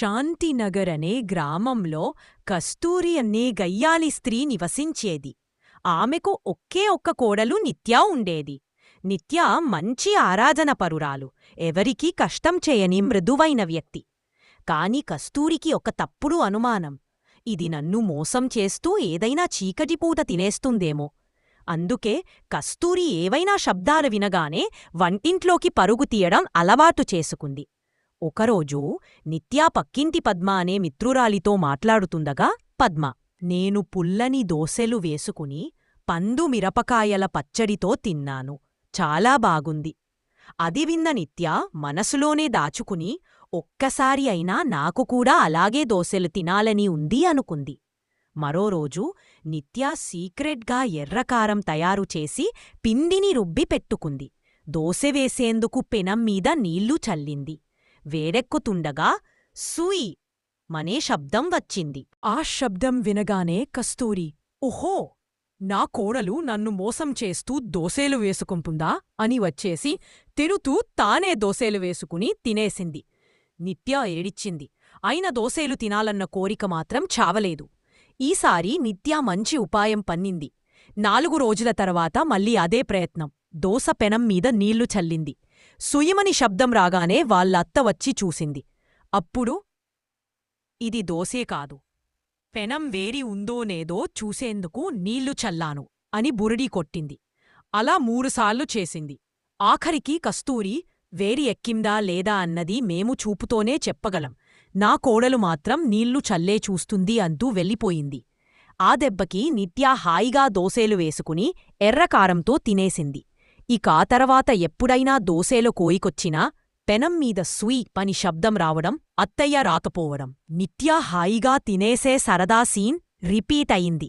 శాంతినగర్ అనే గ్రామంలో కస్తూరి అనే గయ్యాలి స్త్రీ నివసించేది. ఆమెకు ఒకే ఒక్క కోడలు నిత్యా ఉండేది. నిత్య మంచి ఆరాధనపరురాలు. ఎవరికీ కష్టం చేయని మృదువైన వ్యక్తి. కాని కస్తూరికి ఒక తప్పుడు అనుమానం. ఇది నన్ను మోసం చేస్తూ ఏదైనా చీకటిపూత తినేస్తుందేమో. అందుకే కస్తూరి ఏవైనా శబ్దాలు వినగానే వంటింట్లోకి పరుగు తీయడం అలవాటు చేసుకుంది. ఒకరోజు నిత్యా పక్కింటి పద్మ అనే మిత్రురాలితో మాట్లాడుతుండగా పద్మ నేను పుల్లని దోసెలు వేసుకుని పందు మిరపకాయల పచ్చడితో తిన్నాను. చాలా బాగుంది. అది విన్న నిత్య మనసులోనే దాచుకుని ఒక్కసారి అయినా నాకు కూడా అలాగే దోసెలు తినాలని ఉంది అనుకుంది. మరో రోజు నిత్య సీక్రెట్గా ఎర్రకారం తయారు చేసి పిండిని రుబ్బి పెట్టుకుంది. దోసె వేసేందుకు పెనం మీద నీళ్ళు చల్లింది. వేడెక్కుతుండగా సూయి మనే శబ్దం వచ్చింది. ఆ శబ్దం వినగానే కస్తూరి ఓహో నా కోడలు నన్ను మోసం చేస్తూ దోసేలు వేసుకుంటుందా? అని వచ్చేసి తిరుతూ తానే దోసేలు వేసుకుని తినేసింది. నిత్య ఏడిచ్చింది. అయిన దోసేలు తినాలన్న కోరిక మాత్రం చావలేదు. ఈసారి నిత్య మంచి ఉపాయం పన్నింది. నాలుగు రోజుల తర్వాత మళ్ళీ అదే ప్రయత్నం. దోస పెనం మీద నీళ్ళు చల్లింది. సుయమని శబ్దం రాగానే వాళ్ళత్త వచ్చి చూసింది. అప్పుడు ఇది దోసే కాదు. పెనం వేరి ఉందోనేదో చూసేందుకు నీళ్ళు చల్లాను అని బురడీ కొట్టింది. అలా మూడుసార్లు చేసింది. ఆఖరికి కస్తూరి వేరి ఎక్కిందా లేదా అన్నది మేము చూపుతోనే చెప్పగలం. నా కోడలు మాత్రం నీళ్ళు చల్లే చూస్తుంది అంటూ వెళ్ళిపోయింది. ఆ దెబ్బకి నిత్యా హాయిగా దోసేలు వేసుకుని ఎర్రకారంతో తినేసింది. ఇక ఆ తర్వాత ఎప్పుడైనా దోసేలో కోయికొచ్చినా పెనం మీద సుయ్ పని శబ్దం రావడం అత్తయ్య రాకపోవడం నిత్యా హాయిగా తినేసే సరదా సీన్ రిపీట్ అయింది.